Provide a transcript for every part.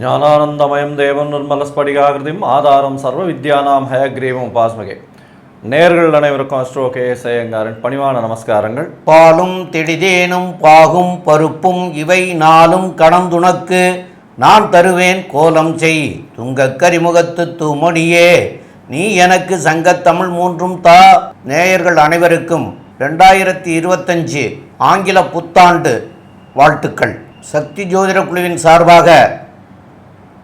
ஞானானந்தமயம் தேவம் நிர்மலஸ்படிகாகிருதிம் ஆதாரம் சர்வ வித்யானாம் ஹயக்ரீவம் உபாஸ்மகே. நேர்கள் அனைவருக்கும் அஸ்ட்ரோ கே எஸ் பணிவான நமஸ்காரங்கள். பாலும் திடிதேனும் பாகும் பருப்பும் இவை நாளும் கடந்துணக்கு. நான் தருவேன் கோலம் செய் துங்கக் கரிமுகத்து தூமொழியே. நீ எனக்கு சங்கத்தமிழ் மூன்றும் தா. நேயர்கள் அனைவருக்கும் ரெண்டாயிரத்தி இருபத்தஞ்சு ஆங்கில புத்தாண்டு வாழ்த்துக்கள். சக்தி ஜோதிட குழுவின் சார்பாக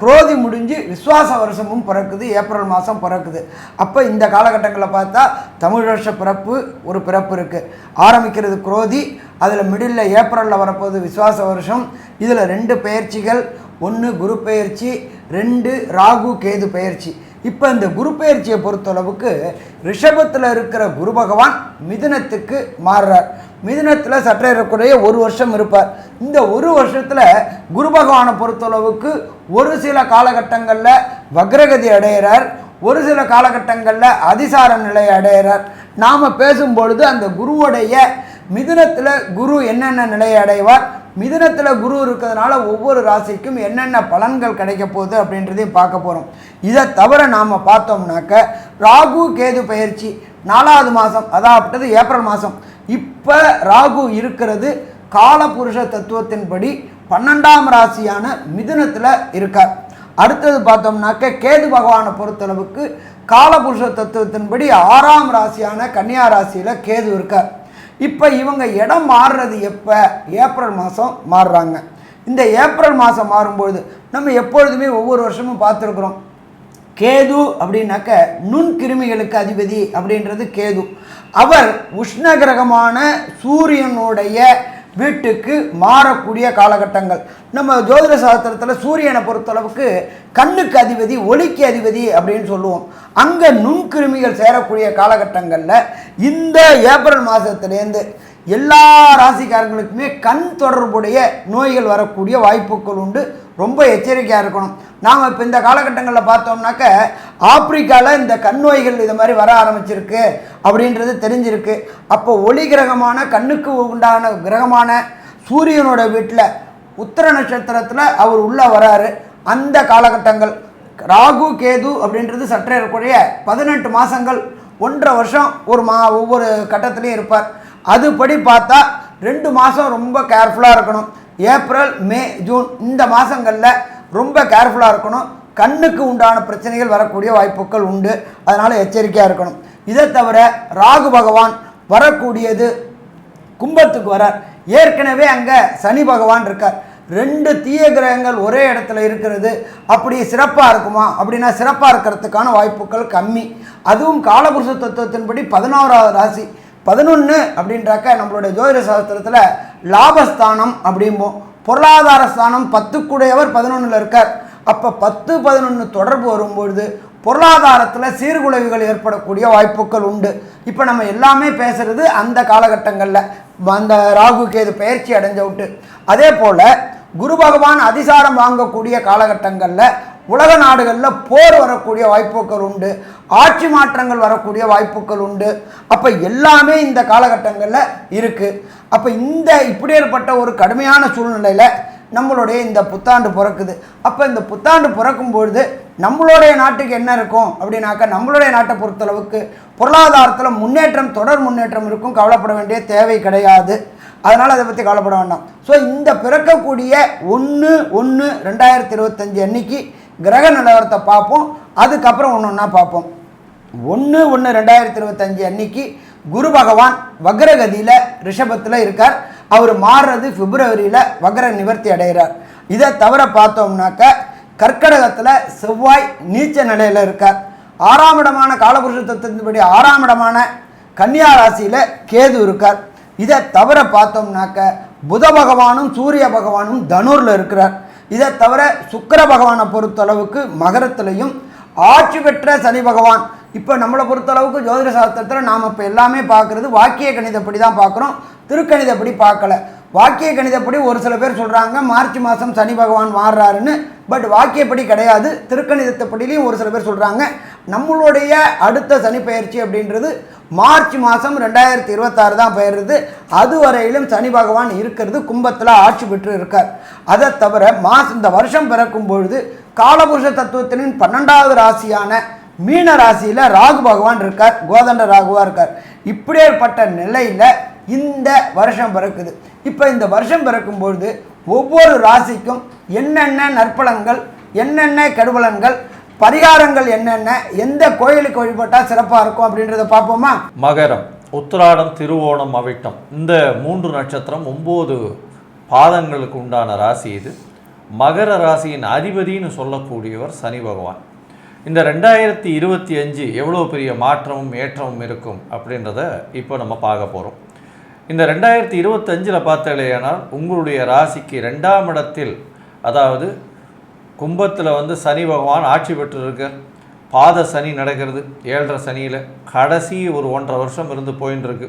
குரோதி முடிஞ்சு விஸ்வாச வருஷமும் பிறக்குது ஏப்ரல் மாதம் பிறக்குது. அப்போ இந்த காலகட்டங்களில் பார்த்தா தமிழ் வருஷ பிறப்பு ஒரு பிறப்பு இருக்குது ஆரம்பிக்கிறது குரோதி அதில் மிடில் ஏப்ரலில் வரப்போகுது விஸ்வாச வருஷம். இதில் ரெண்டு பயிற்சிகள் ஒன்று குரு பயிற்சி ரெண்டு ராகு கேது பயிற்சி இப்போ இந்த குரு பெயர்ச்சியை பொறுத்தளவுக்கு ரிஷபத்தில் இருக்கிற குரு பகவான் மிதுனத்துக்கு மாறுறார். மிதுனத்தில் சற்றேறக்குறைய ஒரு வருஷம் இருப்பார். இந்த ஒரு வருஷத்தில் குரு பகவானை பொறுத்தளவுக்கு ஒரு சில காலகட்டங்களில் வக்ரகதி அடைகிறார். ஒரு சில காலகட்டங்களில் அதிசார நிலை அடைகிறார். நாம் பேசும்பொழுது அந்த குருவுடைய மிதுனத்தில் குரு என்னென்ன நிலையை அடைவார்? மிதுனத்தில் குரு இருக்கிறதுனால ஒவ்வொரு ராசிக்கும் என்னென்ன பலன்கள் கிடைக்க போகுது அப்படின்றதையும் பார்க்க போகிறோம் இதை தவிர நாம் பார்த்தோம்னாக்க ராகு கேது பயிற்சி நாலாவது மாதம் அதாவது ஏப்ரல் மாதம் இப்போ ராகு இருக்கிறது காலபுருஷ தத்துவத்தின்படி பன்னெண்டாம் ராசியான மிதுனத்தில் இருக்கார். அடுத்தது பார்த்தோம்னாக்க கேது பகவானை பொறுத்தளவுக்கு காலபுருஷ தத்துவத்தின்படி ஆறாம் ராசியான கன்னியா ராசியில் கேது இருக்கார். இப்போ இவங்க இடம் மாறுறது எப்போ? ஏப்ரல் மாதம் மாறுறாங்க. இந்த ஏப்ரல் மாதம் மாறும்பொழுது நம்ம எப்பொழுதுமே ஒவ்வொரு வருஷமும் பார்த்துருக்குறோம். கேது அப்படின்னாக்க நுண்கிருமிகளுக்கு அதிபதி அப்படின்றது கேது. அவர் உஷ்ண கிரகமான சூரியனுடைய வீட்டுக்கு மாறக்கூடிய காலகட்டங்கள். நம்ம ஜோதிட சாஸ்திரத்தில் சூரியனை பொறுத்தளவுக்கு கண்ணுக்கு அதிபதி ஒளிக்கு அதிபதி அப்படின்னு சொல்லுவோம். அங்கே நுண்கிருமிகள் சேரக்கூடிய காலகட்டங்களில் இந்த ஏப்ரல் மாதத்துலேருந்து எல்லா ராசிக்காரங்களுக்குமே கண் தொடர்புடைய நோய்கள் வரக்கூடிய வாய்ப்புகள் உண்டு. ரொம்ப எச்சரிக்கையாக இருக்கணும். நாம் இப்போ இந்த காலகட்டங்களில் பார்த்தோம்னாக்க ஆப்பிரிக்காவில் இந்த கண் நோய்கள் இது மாதிரி வர ஆரம்பிச்சிருக்கு அப்படின்றது தெரிஞ்சிருக்கு. அப்போ ஒளி கிரகமான கண்ணுக்கு உண்டான கிரகமான சூரியனோட வீட்டில் உத்தர நட்சத்திரத்தில் அவர் உள்ளே வராரு. அந்த காலகட்டங்கள் ராகு கேது அப்படின்றது சற்றே இருக்கக்கூடிய பதினெட்டு மாதங்கள் ஒன்றரை வருஷம் ஒரு மா ஒவ்வொரு கட்டத்துலேயும் இருப்பார். அதுபடி பார்த்தா ரெண்டு மாதம் ரொம்ப கேர்ஃபுல்லாக இருக்கணும். ஏப்ரல் மே ஜூன் இந்த மாதங்களில் ரொம்ப கேர்ஃபுல்லாக இருக்கணும். கண்ணுக்கு உண்டான பிரச்சனைகள் வரக்கூடிய வாய்ப்புகள் உண்டு. அதனால் எச்சரிக்கையாக இருக்கணும். இதை தவிர ராகு பகவான் வரக்கூடியது கும்பத்துக்கு வரார். ஏற்கனவே அங்கே சனி பகவான் இருக்கார். ரெண்டு தீய கிரகங்கள் ஒரே இடத்துல இருக்கிறது. அப்படி சிறப்பாக இருக்குமா? அப்படின்னா சிறப்பாக இருக்கிறதுக்கான வாய்ப்புகள் கம்மி. அதுவும் காலபுருஷ தத்துவத்தின்படி பதினோராவது ராசி. பதினொன்று அப்படின்றாக்க நம்மளுடைய ஜோதிட சாஸ்திரத்தில் லாபஸ்தானம் அப்படிம்போம் பொருளாதார ஸ்தானம் பத்துக்குடையவர் பதினொன்றில் இருக்கார். அப்போ பத்து பதினொன்று தொடர்பு வரும்பொழுது பொருளாதாரத்தில் சீர்குலைவுகள் ஏற்படக்கூடிய வாய்ப்புகள் உண்டு. இப்போ நம்ம எல்லாமே பேசுகிறது அந்த காலகட்டங்களில். அந்த ராகு கேது பயிற்சி அடைஞ்ச விட்டு அதே போல் குரு பகவான் அதிசாரம் வாங்கக்கூடிய காலகட்டங்களில் உலக நாடுகளில் போர் வரக்கூடிய வாய்ப்புகள் உண்டு ஆட்சி மாற்றங்கள் வரக்கூடிய வாய்ப்புகள் உண்டு. அப்போ எல்லாமே இந்த காலகட்டங்களில் இருக்குது அப்போ இந்த இப்படி ஏற்பட்ட ஒரு கடுமையான சூழ்நிலையில் நம்மளுடைய இந்த புத்தாண்டு பிறக்குது. அப்போ இந்த புத்தாண்டு பிறக்கும் பொழுது நம்மளுடைய நாட்டுக்கு என்ன இருக்கும் அப்படின்னாக்கா நம்மளுடைய நாட்டை பொறுத்தளவுக்கு பொருளாதாரத்தில் முன்னேற்றம் தொடர் முன்னேற்றம் இருக்கும் கவலைப்பட வேண்டிய தேவை கிடையாது. அதனால் அதை பற்றி கவலைப்பட வேண்டாம். ஸோ இந்த பிறக்கக்கூடிய ஒன்று ஒன்று ரெண்டாயிரத்தி இருபத்தஞ்சி அன்னைக்கு கிரக நிலவரத்தை பார்ப்போம். அதுக்கப்புறம் ஒன்று ஒன்றா பார்ப்போம். ஒன்று ஒன்று ரெண்டாயிரத்தி இருபத்தஞ்சு அன்னைக்கு குரு பகவான் வக்ரகதியில் ரிஷபத்தில் இருக்கார். அவர் மாறுறது பிப்ரவரியில் வக்ர நிவர்த்தி அடைகிறார். இதை தவிர பார்த்தோம்னாக்க கர்க்கடகத்தில் செவ்வாய் நீச்ச நிலையில் இருக்கார். ஆறாம் இடமான காலபுருஷ தத்துவத்தின்படி ஆறாம் இடமான கன்னியா ராசியில் கேது இருக்கார். இதை தவிர பார்த்தோம்னாக்க புத பகவானும் சூரிய பகவானும் தனூரில் இருக்கிறார். இதை தவிர சுக்கர பகவானை பொறுத்தளவுக்கு மகரத்திலையும் ஆட்சி பெற்ற சனி பகவான். இப்போ நம்மளை பொறுத்தளவுக்கு ஜோதிட சாஸ்திரத்தில் நாம் இப்போ எல்லாமே பார்க்குறது வாக்கிய கணிதப்படி தான் பார்க்குறோம். திருக்கணிதப்படி பார்க்கல. வாக்கிய கணிதப்படி ஒரு சில பேர் சொல்கிறாங்க மார்ச் மாதம் சனி பகவான் மாறுறாருன்னு பட் வாக்கியப்படி கிடையாது திருக்கணிதத்தைப்படிலையும் ஒரு சில பேர் சொல்கிறாங்க நம்மளுடைய அடுத்த சனி பயிற்சி அப்படின்றது மார்ச் மாதம் ரெண்டாயிரத்தி இருபத்தாறு தான் பெயருது அதுவரையிலும் சனி பகவான் இருக்கிறது கும்பத்தில் ஆட்சி பெற்று இருக்கார் அதை தவிர மாஸ் இந்த வருஷம் பிறக்கும் பொழுது காலபுருஷ தத்துவத்தினின் பன்னெண்டாவது ராசியான மீன ராசியில் ராகு பகவான் இருக்கார் கோதண்ட ராகுவாக இருக்கார். இப்படியேற்பட்ட நிலையில் இந்த வருஷம் பிறக்குது. இப்போ இந்த வருஷம் பிறக்கும்பொழுது ஒவ்வொரு ராசிக்கும் என்னென்ன நற்பலன்கள் என்னென்ன கெடுபலன்கள் பரிகாரங்கள் என்னென்ன எந்த கோயிலுக்கு வழிபட்டால் சிறப்பாக இருக்கும் அப்படின்றத பார்ப்போமா? மகரம் உத்திராடம் திருவோணம் அவிட்டம். இந்த மூன்று நட்சத்திரம் ஒம்பது பாதங்களுக்கு உண்டான ராசி இது. மகர ராசியின் அதிபதின்னு சொல்லக்கூடியவர் சனி பகவான். இந்த ரெண்டாயிரத்தி இருபத்தி அஞ்சு எவ்வளோ பெரிய மாற்றமும் ஏற்றமும் இருக்கும் அப்படின்றத இப்போ நம்ம பார்க்க போகிறோம் இந்த ரெண்டாயிரத்தி இருபத்தஞ்சில் பார்த்தாலேயானால் உங்களுடைய ராசிக்கு ரெண்டாம் இடத்தில் அதாவது கும்பத்தில் வந்து சனி பகவான் ஆட்சி பெற்றிருக்கார். பாத சனி நடக்கிறது ஏழரை சனியில். கடைசி ஒரு ஒன்றரை வருஷம் இருந்து போயின்னு இருக்கு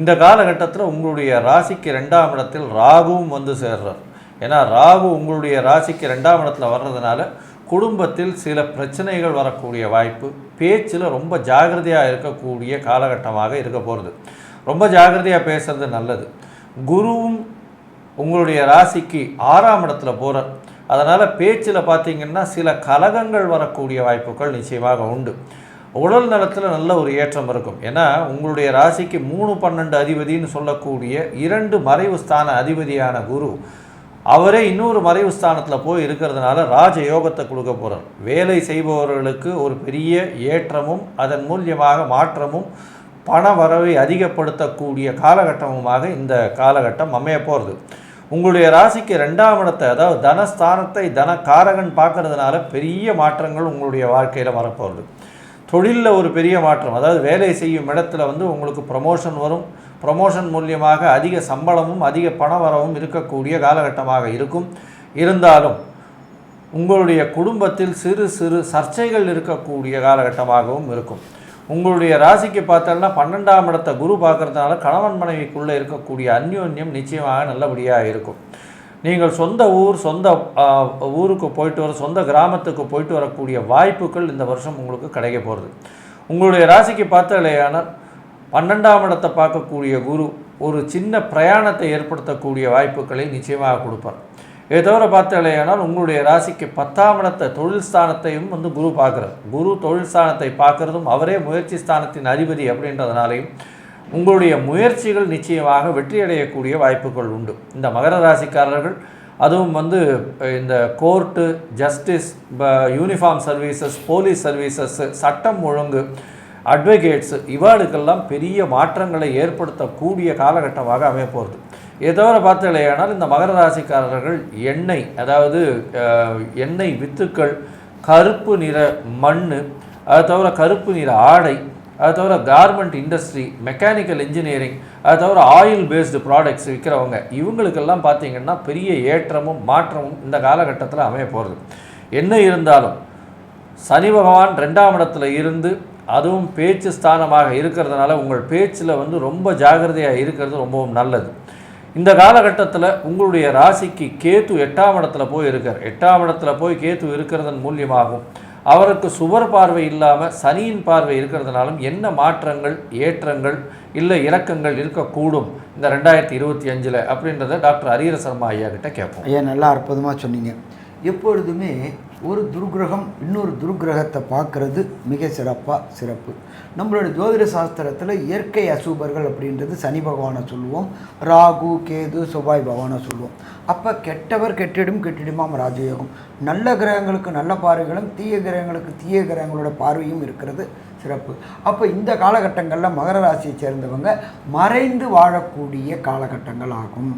இந்த காலகட்டத்தில் உங்களுடைய ராசிக்கு ரெண்டாம் இடத்தில் ராகுவும் வந்து சேர்றார். ஏன்னா ராகு உங்களுடைய ராசிக்கு ரெண்டாம் இடத்துல வர்றதுனால குடும்பத்தில் சில பிரச்சனைகள் வரக்கூடிய வாய்ப்பு பேச்சில் ரொம்ப ஜாகிரதையாக இருக்கக்கூடிய காலகட்டமாக இருக்க போகிறது. ரொம்ப ஜாகிரதையாக பேசுறது நல்லது. குருவும் உங்களுடைய ராசிக்கு ஆறாம் இடத்துல போகிறார் அதனால் பேச்சில் பார்த்தீங்கன்னா சில கலகங்கள் வரக்கூடிய வாய்ப்புகள் நிச்சயமாக உண்டு. உடல் நலத்தில் நல்ல ஒரு ஏற்றம் இருக்கும். ஏன்னா உங்களுடைய ராசிக்கு மூணு பன்னெண்டு அதிபதின்னு சொல்லக்கூடிய இரண்டு மறைவு ஸ்தான அதிபதியான குரு அவரே இன்னொரு மறைவு ஸ்தானத்தில் போய் இருக்கிறதுனால ராஜ யோகத்தை கொடுக்க போகிறார் வேலை செய்பவர்களுக்கு ஒரு பெரிய ஏற்றமும் அதன் மூலியமாக மாற்றமும் பண வரவை அதிகப்படுத்தக்கூடிய காலகட்டமுமாக இந்த காலகட்டம் அமைய போகிறது உங்களுடைய ராசிக்கு ரெண்டாம் இடத்தை அதாவது தனஸ்தானத்தை தனக்காரகன் பார்க்கறதுனால பெரிய மாற்றங்கள் உங்களுடைய வாழ்க்கையில் வரப்போகிறது தொழிலில் ஒரு பெரிய மாற்றம் அதாவது வேலை செய்யும் இடத்துல வந்து உங்களுக்கு ப்ரமோஷன் வரும். ப்ரமோஷன் மூலியமாக அதிக சம்பளமும் அதிக பண வரவும் இருக்கக்கூடிய காலகட்டமாக இருக்கும். இருந்தாலும் உங்களுடைய குடும்பத்தில் சிறு சிறு சர்ச்சைகள் இருக்கக்கூடிய காலகட்டமாகவும் இருக்கும். உங்களுடைய ராசிக்கு பார்த்தோம்னா பன்னெண்டாம் இடத்தை குரு பார்க்கறதுனால கணவன் மனைவிக்குள்ளே இருக்கக்கூடிய அந்யோன்யம் நிச்சயமாக நல்லபடியாக இருக்கும். நீங்கள் சொந்த ஊர் சொந்த ஊருக்கு போயிட்டு வர சொந்த கிராமத்துக்கு போயிட்டு வரக்கூடிய வாய்ப்புகள் இந்த வருஷம் உங்களுக்கு கிடைக்க போகிறது உங்களுடைய ராசிக்கு பார்த்தாலேயானால் பன்னெண்டாம் இடத்தை பார்க்கக்கூடிய குரு ஒரு சின்ன பிரயாணத்தை ஏற்படுத்தக்கூடிய வாய்ப்புகளை நிச்சயமாக கொடுப்பார். இதை தவிர பார்த்தாலேயானால் உங்களுடைய ராசிக்கு பத்தாம் இடத்தை தொழில் ஸ்தானத்தையும் வந்து குரு பார்க்குறார். குரு தொழில் ஸ்தானத்தை பார்க்குறதும் அவரே முயற்சி ஸ்தானத்தின் அதிபதி அப்படின்றதுனாலையும் உங்களுடைய முயற்சிகள் நிச்சயமாக வெற்றியடையக்கூடிய வாய்ப்புகள் உண்டு. இந்த மகர ராசிக்காரர்கள் அதுவும் வந்து இந்த court justice uniform services police services சட்டம் ஒழுங்கு அட்வொகேட்ஸு இவாளுக்கெல்லாம் பெரிய மாற்றங்களை ஏற்படுத்தக்கூடிய காலகட்டமாக அமைய போகிறது இதை தவிர பார்த்தீங்களேயானால் இந்த மகர ராசிக்காரர்கள் எண்ணெய் அதாவது எண்ணெய் வித்துக்கள் கருப்பு நிற மண் அது தவிர கருப்பு நிற ஆடை அது தவிர கார்மெண்ட் இண்டஸ்ட்ரி மெக்கானிக்கல் இன்ஜினியரிங் அது தவிர ஆயில் பேஸ்டு ப்ராடக்ட்ஸ் விற்கிறவங்க இவங்களுக்கெல்லாம் பார்த்தீங்கன்னா பெரிய ஏற்றமும் மாற்றமும் இந்த காலகட்டத்தில் அமைய போகிறது. என்ன இருந்தாலும் சனி பகவான் ரெண்டாம் இடத்துல இருந்து அதுவும் பேச்சு ஸ்தானமாக இருக்கிறதுனால உங்கள் பேச்சில் வந்து ரொம்ப ஜாகிரதையாக இருக்கிறது ரொம்பவும் நல்லது. இந்த காலகட்டத்தில் உங்களுடைய ராசிக்கு கேத்து எட்டாம் இடத்துல போய் இருக்கார். எட்டாம் இடத்துல போய் கேத்து இருக்கிறதன் மூலியமாகும் அவருக்கு சுவர் பார்வை இல்லாமல் சனியின் பார்வை இருக்கிறதுனாலும் என்ன மாற்றங்கள் ஏற்றங்கள் இல்லை இறக்கங்கள் இருக்கக்கூடும் இந்த ரெண்டாயிரத்தி இருபத்தி அஞ்சில் அப்படின்றத டாக்டர் ஹரீர சர்மா ஐயா கிட்ட கேட்போம். ஐயா நல்லா அற்புதமாக சொன்னீங்க. எப்பொழுதுமே ஒரு துர்கிரகம் இன்னொரு துர்கிரகத்தை பார்க்கறது மிக சிறப்பாக சிறப்பு. நம்மளோட ஜோதிட சாஸ்திரத்தில் இயற்கை அசூபர்கள் அப்படின்றது சனி பகவானை சொல்லுவோம். ராகு கேது செவ்வாய் பகவானை சொல்லுவோம். அப்போ கெட்டவர் கெட்டிடும் கெட்டிடுமாம் ராஜயோகம். நல்ல கிரகங்களுக்கு நல்ல பார்வைகளும் தீய கிரகங்களுக்கு தீய கிரகங்களோட பார்வையும் இருக்கிறது. சிறப்பு. அப்போ இந்த காலகட்டங்களில் மகர ராசியை சேர்ந்தவங்க மறைந்து வாழக்கூடிய காலகட்டங்கள் ஆகும்.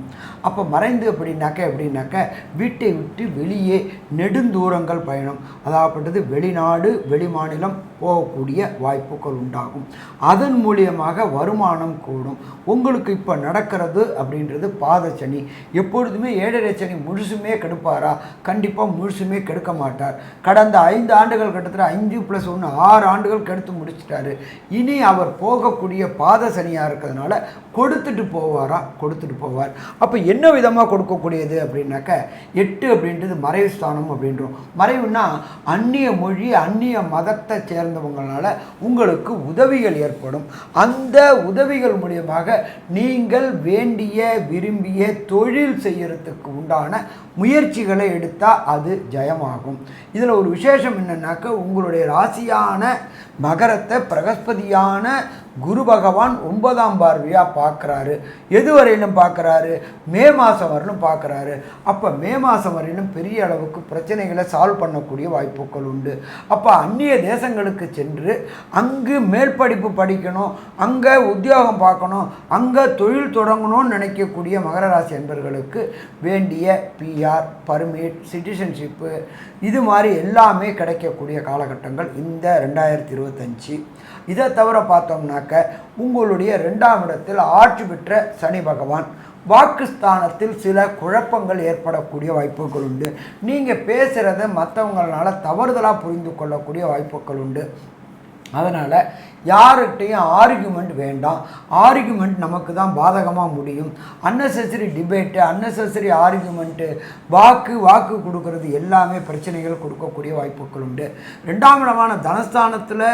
அப்போ மறைந்து அப்படின்னாக்க எப்படின்னாக்க வீட்டை விட்டு வெளியே நெடுந்தூரங்கள் பயணம். அதாகப்பட்டது வெளிநாடு வெளிமாநிலம் போகக்கூடிய வாய்ப்புகள் உண்டாகும். அதன் மூலியமாக வருமானம் கூடும். உங்களுக்கு இப்போ நடக்கிறது அப்படின்றது பாதச்சனி எப்பொழுதுமே ஏழரை சனி முழுசுமே கெடுப்பாரா? கண்டிப்பாக முழுசுமே கெடுக்க மாட்டார். கடந்த ஐந்து ஆண்டுகள் கிட்டத்தட்ட அஞ்சு ப்ளஸ் ஒன்று ஆறு ஆண்டுகள் கெடுத்து முடிச்சிட்டாரு. இனி அவர் போகக்கூடிய பாத சனியாக இருக்கிறதுனால கொடுத்துட்டு போவாரா? கொடுத்துட்டு போவார். அப்போ என்ன விதமாக கொடுக்கக்கூடியது அப்படின்னாக்க எட்டு அப்படின்றது மறைவு ஸ்தானம் அப்படின்றோம். மறைவுனா அந்நிய மொழி அந்நிய மதத்தை சேர்ந்தவங்களால உங்களுக்கு உதவிகள் ஏற்படும். அந்த உதவிகள் மூலியமாக நீங்கள் வேண்டிய விரும்பிய தொழில் செய்யறதுக்கு உண்டான முயற்சிகளை எடுத்தால் அது ஜயமாகும். இதில் ஒரு விசேஷம் என்னன்னாக்க உங்களுடைய ராசியான மகரத்தை பிரகஸ்பதியான குரு பகவான் ஒன்பதாம் பார்வையாக பார்க்குறாரு. எது வரையிலும் பார்க்குறாரு. மே மாதம் வரையிலும் பார்க்குறாரு. அப்போ மே மாதம் வரையிலும் பெரிய அளவுக்கு பிரச்சனைகளை சால்வ் பண்ணக்கூடிய வாய்ப்புகள் உண்டு. அப்போ அந்நிய தேசங்களுக்கு சென்று அங்கு மேற்படிப்பு படிக்கணும் அங்கே உத்தியோகம் பார்க்கணும் அங்கே தொழில் தொடங்கணும்னு நினைக்கக்கூடிய மகர ராசி என்பர்களுக்கு வேண்டிய பிஆர் பர்மிட் சிட்டிசன்ஷிப்பு இது மாதிரி எல்லாமே கிடைக்கக்கூடிய காலகட்டங்கள் இந்த ரெண்டாயிரத்தி இருபத்தஞ்சி. இதை தவிர பார்த்தோம்னாக்க உங்களுடைய ரெண்டாம் இடத்தில் ஆட்சி பெற்ற சனி பகவான். வாக்குஸ்தானத்தில் சில குழப்பங்கள் ஏற்படக்கூடிய வாய்ப்புகள் உண்டு. நீங்கள் பேசுகிறத மற்றவங்களால தவறுதலாக புரிந்து கொள்ளக்கூடிய வாய்ப்புகள் உண்டு. அதனால் யார்கிட்டையும் ஆர்குமெண்ட் வேண்டாம். ஆர்குமெண்ட் நமக்கு தான் பாதகமாக முடியும். அன்னெசரி டிபேட்டு அன்னெசரி ஆர்குமெண்ட்டு வாக்கு வாக்கு கொடுக்கறது எல்லாமே பிரச்சனைகள் கொடுக்கக்கூடிய வாய்ப்புகள் உண்டு. ரெண்டாம் இடமான தனஸ்தானத்தில்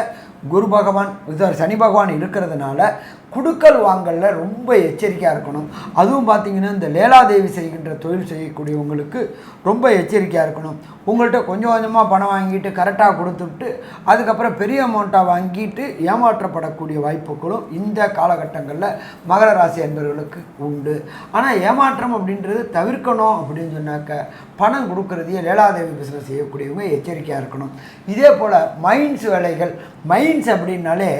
குரு பகவான் இது சனி பகவான் இருக்கிறதுனால குடுக்கல் வாங்கலில் ரொம்ப எச்சரிக்கையாக இருக்கணும். அதுவும் பார்த்தீங்கன்னா இந்த லேலாதேவி செய்கின்ற தொழில் செய்யக்கூடியவங்களுக்கு ரொம்ப எச்சரிக்கையாக இருக்கணும். உங்கள்கிட்ட கொஞ்சம் கொஞ்சமாக பணம் வாங்கிட்டு கரெக்டாக கொடுத்துட்டு அதுக்கப்புறம் பெரிய அமௌண்ட்டாக வாங்கிட்டு ஏமாற்றப்படக்கூடிய வாய்ப்புகளும் இந்த காலகட்டங்களில் மகர ராசி என்பவர்களுக்கு உண்டு. ஆனால் ஏமாற்றம் அப்படின்றது தவிர்க்கணும் அப்படின்னு சொன்னாக்க பணம் கொடுக்கறதையே லேலாதேவி பிஸ்னஸ் செய்யக்கூடியவங்க எச்சரிக்கையாக இருக்கணும். இதே போல் மைன்ஸ் வேலைகள் மைன்ஸ் அப்படின்னாலே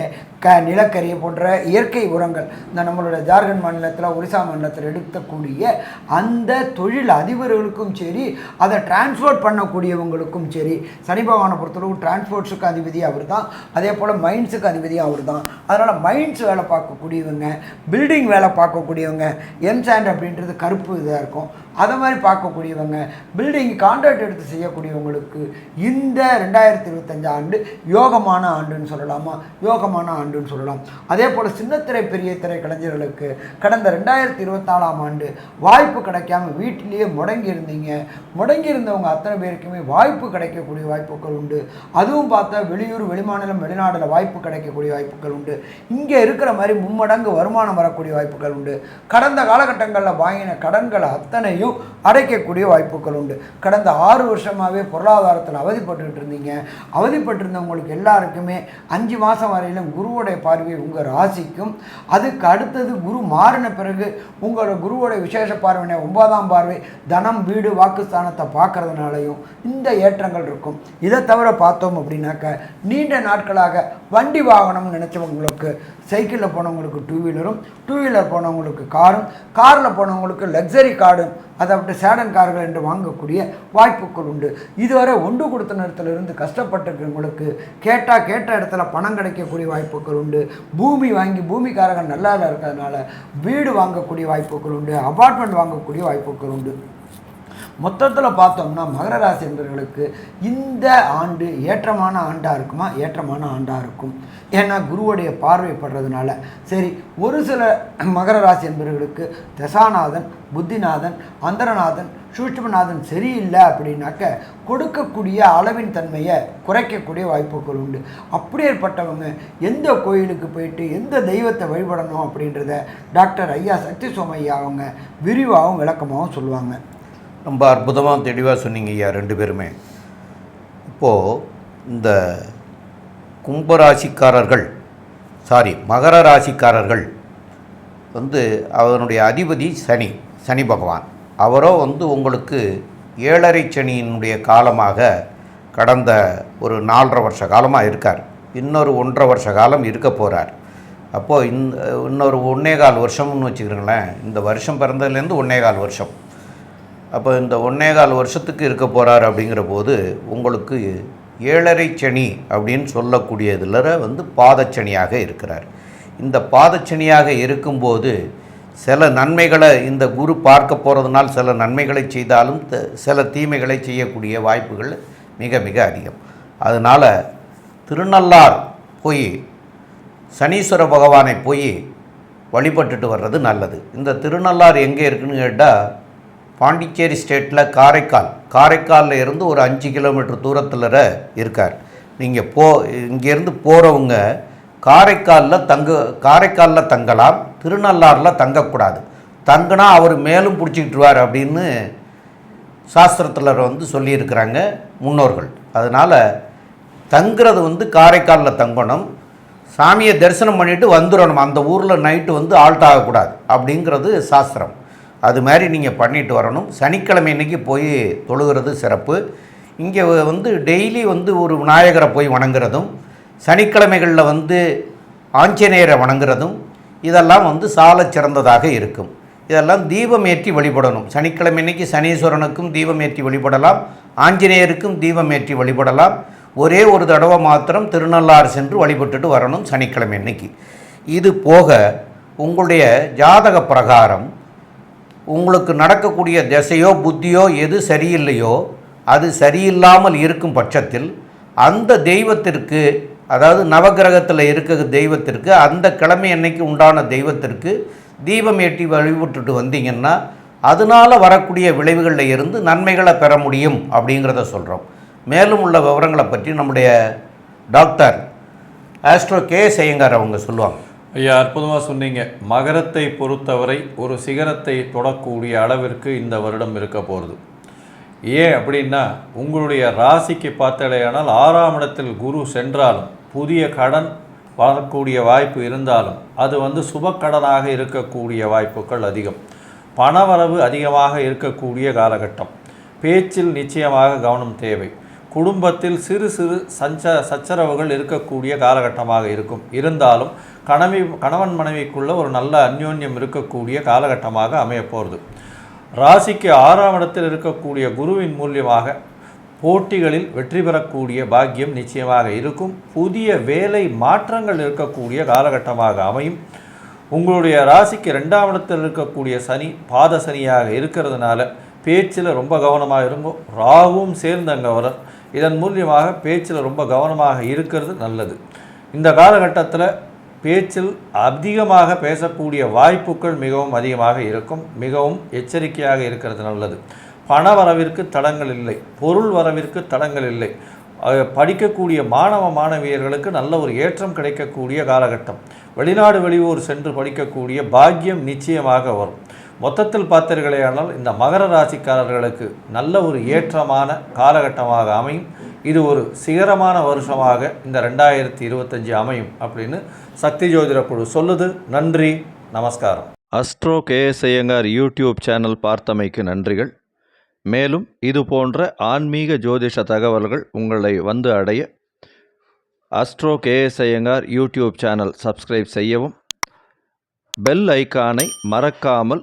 க நிலக்கரி போன்ற இயற்கை உரங்கள் இந்த நம்மளோட ஜார்க்கண்ட் மாநிலத்தில் ஒரிசா மாநிலத்தில் எடுக்கக்கூடிய அந்த தொழில் அதிபர்களுக்கும் சரி அதை டிரான்ஸ்போர்ட் இருக்கக்கூடியவங்களுக்கும் சரி சனி பகவானை பொறுத்தளவு டிரான்ஸ்போர்ட்ஸுக்கு அதிபதி அவர் தான் அதே போல் மைண்ட்ஸுக்கு அதிபதி அவர் தான் அதனால் மைண்ட்ஸ் வேலை பார்க்கக்கூடியவங்க பில்டிங் வேலை பார்க்கக்கூடியவங்க எம்சாண்ட் அப்படின்றது கருப்பு இதாக இருக்கும். அதை மாதிரி பார்க்கக்கூடியவங்க பில்டிங் கான்ட்ராக்ட் எடுத்து செய்யக்கூடியவங்களுக்கு இந்த ரெண்டாயிரத்தி இருபத்தஞ்சு ஆண்டு யோகமான ஆண்டுன்னு சொல்லலாமா? யோகமான ஆண்டுன்னு சொல்லலாம். அதே போல் சின்னத்திரை பெரிய திரை கலைஞர்களுக்கு கடந்த ரெண்டாயிரத்தி இருபத்தாலாம் ஆண்டு வாய்ப்பு கிடைக்காம வீட்டிலேயே முடங்கி இருந்தீங்க. முடங்கி இருந்தவங்க அத்தனை பேருக்குமே வாய்ப்பு கிடைக்கக்கூடிய வாய்ப்புகள் உண்டு. அதுவும் பார்த்தா வெளியூர் வெளிமாநிலம் வெளிநாடில் வாய்ப்பு கிடைக்கக்கூடிய வாய்ப்புகள் உண்டு. இங்கே இருக்கிற மாதிரி மும்மடங்கு வருமானம் வரக்கூடிய வாய்ப்புகள் உண்டு. கடந்த காலகட்டங்களில் வாங்கின கடன்கள் அத்தனை கடனையும் அடைக்கக்கூடிய வாய்ப்புகள் உண்டு. கடந்த ஆறு வருஷமாகவே பொருளாதாரத்தில் அவதிப்பட்டுக்கிட்டு இருந்தீங்க. அவதிப்பட்டிருந்தவங்களுக்கு எல்லாருக்குமே அஞ்சு மாதம் வரையிலும் குருவோடைய பார்வை உங்கள் ராசிக்கும். அதுக்கு அடுத்தது குரு மாறின பிறகு உங்களோட குருவோட விசேஷ பார்வையினை ஒன்பதாம் பார்வை தனம் வீடு வாக்குஸ்தானத்தை பார்க்கறதுனாலையும் இந்த ஏற்றங்கள் இருக்கும். இதை தவிர பார்த்தோம் அப்படின்னாக்க நீண்ட நாட்களாக வண்டி வாகனம்னு நினச்சவங்களுக்கு சைக்கிளில் போனவங்களுக்கு டூ வீலரும் டூ வீலர் போனவங்களுக்கு காரும் காரில் போனவங்களுக்கு லக்ஸரி கார்டும் அதை விட்டு சேடன் கார்கள் என்று வாங்கக்கூடிய வாய்ப்புகள் உண்டு. இதுவரை ஒன்று கொடுத்த நேரத்திலிருந்து கஷ்டப்பட்டிருக்கிறவங்களுக்கு கேட்டால் கேட்ட இடத்துல பணம் கிடைக்கக்கூடிய வாய்ப்புகள் உண்டு. பூமி வாங்கி பூமிக்காரர்கள் நல்லா இருக்கிறதுனால வீடு வாங்கக்கூடிய வாய்ப்புகள் உண்டு அபார்ட்மெண்ட் வாங்கக்கூடிய வாய்ப்புகள் உண்டு. மொத்தத்தில் பார்த்தோம்னா மகர ராசி என்பவர்களுக்கு இந்த ஆண்டு ஏற்றமான ஆண்டாக இருக்குமா? ஏற்றமான ஆண்டாக இருக்கும். ஏன்னா குருவுடைய பார்வைப்படுறதுனால. சரி ஒரு சில மகர ராசி என்பவர்களுக்கு தசாநாதன் புத்திநாதன் அந்தரநாதன் சூஷ்மநாதன் சரியில்லை அப்படின்னாக்க கொடுக்கக்கூடிய அளவின் தன்மையை குறைக்கக்கூடிய வாய்ப்புகள் உண்டு. அப்படியேற்பட்டவங்க எந்த கோயிலுக்கு போயிட்டு எந்த தெய்வத்தை வழிபடணும் அப்படின்றத டாக்டர் ஐயா சக்தி சோமையா அவங்க விரிவாகவும் விளக்கமாகவும் சொல்லுவாங்க. ரொம்ப அற்புதமாக தெளிவாக சொன்னீங்க ஐயா ரெண்டு பேருமே. இப்போது இந்த கும்பராசிக்காரர்கள் சாரி மகர ராசிக்காரர்கள் வந்து அவனுடைய அதிபதி சனி சனி பகவான். அவரோ வந்து உங்களுக்கு ஏழரை சனியினுடைய காலமாக கடந்த ஒரு நாலரை வருஷ காலமாக இருக்கார். இன்னொரு ஒன்றரை வருஷ காலம் இருக்க போகிறார் அப்போது இந்த இன்னொரு ஒன்னே கால் வருஷம்னு வச்சுக்கிறீங்களேன் இந்த வருஷம் பிறந்ததுலேருந்து ஒன்னே கால் வருஷம். அப்போ இந்த ஒன்னே கால் வருஷத்துக்கு இருக்க போகிறார் அப்படிங்கிற போது உங்களுக்கு ஏழரை சனி அப்படின்னு சொல்லக்கூடியதில் வந்து பாதச்சனியாக இருக்கிறார். இந்த பாதச்சனியாக இருக்கும்போது சில நன்மைகளை இந்த குரு பார்க்க போகிறதுனால் சில நன்மைகளை செய்தாலும் த- சில தீமைகளை செய்யக்கூடிய வாய்ப்புகள் மிக மிக அதிகம். அதனால் திருநள்ளார் போய் சனீஸ்வர பகவானை போய் வழிபட்டுட்டு வர்றது நல்லது. இந்த திருநள்ளார் எங்கே இருக்குன்னு கேட்டால் பாண்டிச்சேரி ஸ்டேட்டில் காரைக்கால். காரைக்காலில் இருந்து ஒரு அஞ்சு கிலோமீட்டர் தூரத்தில் இருக்கார். நீங்கள் போ இங்கேருந்து போகிறவங்க காரைக்காலில் தங்க காரைக்காலில் தங்கலாம் திருநள்ளாறில் தங்கக்கூடாது. தங்கினா அவர் மேலும் பிடிச்சிக்கிட்டுருவார் அப்படின்னு சாஸ்திரத்தில் வந்து சொல்லியிருக்கிறாங்க முன்னோர்கள். அதனால் தங்குறது வந்து காரைக்காலில் தங்கணும். சாமியை தரிசனம் பண்ணிவிட்டு வந்துடணும் அந்த ஊரில் நைட்டு வந்து ஆல்ட் ஆகக்கூடாது அப்படிங்கிறது சாஸ்திரம். அது மாதிரி நீங்கள் பண்ணிட்டு வரணும். சனிக்கிழமை இன்றைக்கி போய் தொழுகிறது சிறப்பு. இங்கே வந்து டெய்லி வந்து ஒரு விநாயகரை போய் வணங்குறதும் சனிக்கிழமைகளில் வந்து ஆஞ்சநேயரை வணங்குறதும் இதெல்லாம் வந்து சாலச் சிறந்ததாக இருக்கும். இதெல்லாம் தீபம் ஏற்றி வழிபடணும். சனிக்கிழமை இன்னைக்கு சனீஸ்வரனுக்கும் தீபம் ஏற்றி வழிபடலாம். ஆஞ்சநேயருக்கும் தீபம் ஏற்றி வழிபடலாம். ஒரே ஒரு தடவை மாத்திரம் திருநள்ளாறு சென்று வழிபட்டுட்டு வரணும் சனிக்கிழமை இன்னைக்கு. இது போக உங்களுடைய ஜாதக பிரகாரம் உங்களுக்கு நடக்கக்கூடிய திசையோ புத்தியோ எது சரியில்லையோ அது சரியில்லாமல் இருக்கும் பட்சத்தில் அந்த தெய்வத்திற்கு அதாவது நவக்கிரகத்தில் இருக்கிற தெய்வத்திற்கு அந்த கிழமை அன்னைக்கு உண்டான தெய்வத்திற்கு தீபம் ஏற்றி வழிபட்டுட்டு வந்தீங்கன்னா அதனால் வரக்கூடிய விளைவுகளில் இருந்து நன்மைகளை பெற முடியும் அப்படிங்கிறத சொல்கிறோம் மேலும் உள்ள விவரங்களை பற்றி நம்முடைய டாக்டர் ஆஸ்ட்ரோ கே. செய்யங்கார் அவங்க சொல்லுவாங்க. ஐயா அற்புதமாக சொன்னீங்க. மகரத்தை பொறுத்தவரை ஒரு சிகரத்தை தொடக்கூடிய அளவிற்கு இந்த வருடம் இருக்க போகிறது ஏன் அப்படின்னா உங்களுடைய ராசிக்கு பார்த்தாலேயானால் ஆறாம் இடத்தில் குரு சென்றாலும் புதிய கடன் வரக்கூடிய வாய்ப்பு இருந்தாலும் அது வந்து சுபக்கடனாக இருக்கக்கூடிய வாய்ப்புகள் அதிகம். பணவரவு அதிகமாக இருக்கக்கூடிய காலகட்டம். பேச்சில் நிச்சயமாக கவனம் தேவை. குடும்பத்தில் சிறு சிறு சஞ்ச சச்சரவுகள் இருக்கக்கூடிய காலகட்டமாக இருக்கும். இருந்தாலும் கணவி கணவன் மனைவிக்குள்ள ஒரு நல்ல அந்யோன்யம் இருக்கக்கூடிய காலகட்டமாக அமையப்போகிறது ராசிக்கு ஆறாம் இடத்தில் இருக்கக்கூடிய குருவின் மூலியமாக போட்டிகளில் வெற்றி பெறக்கூடிய பாக்கியம் நிச்சயமாக இருக்கும். புதிய வேலை மாற்றங்கள் இருக்கக்கூடிய காலகட்டமாக அமையும். உங்களுடைய ராசிக்கு ரெண்டாம் இடத்தில் இருக்கக்கூடிய சனி பாத சனியாக இருக்கிறதுனால பேச்சில் ரொம்ப கவனமாக இருங்கோ. ராகுவும் சேர்ந்து அங்கே வர இதன் மூலியமாக பேச்சில் ரொம்ப கவனமாக இருக்கிறது நல்லது. இந்த காலகட்டத்தில் பேச்சில் அதிகமாக பேசக்கூடிய வாய்ப்புகள் மிகவும் அதிகமாக இருக்கும். மிகவும் எச்சரிக்கையாக இருக்கிறது நல்லது. பண வரவிற்கு தடங்கள் இல்லை. பொருள் வரவிற்கு தடங்கள் இல்லை. படிக்கக்கூடிய மாணவ மாணவியர்களுக்கு நல்ல ஒரு ஏற்றம் கிடைக்கக்கூடிய காலகட்டம். வெளிநாடு வெளியூர் சென்று படிக்கக்கூடிய பாக்கியம் நிச்சயமாக வரும். மொத்தத்தில் பார்த்தீர்களேயானால் இந்த மகர ராசிக்காரர்களுக்கு நல்ல ஒரு ஏற்றமான காலகட்டமாக அமையும். இது ஒரு சிகரமான வருஷமாக இந்த ரெண்டாயிரத்தி இருபத்தஞ்சி அமையும் அப்படின்னு சக்தி ஜோதிட குழு சொல்லுது. நன்றி நமஸ்காரம். Astro K S Iyengar YouTube channel பார்த்தமைக்கு நன்றிகள். மேலும் இது போன்ற ஆன்மீக ஜோதிஷ தகவல்கள் உங்களை வந்து அடைய astro K S Iyengar YouTube channel subscribe செய்யவும் பெல் ஐகானை மறக்காமல்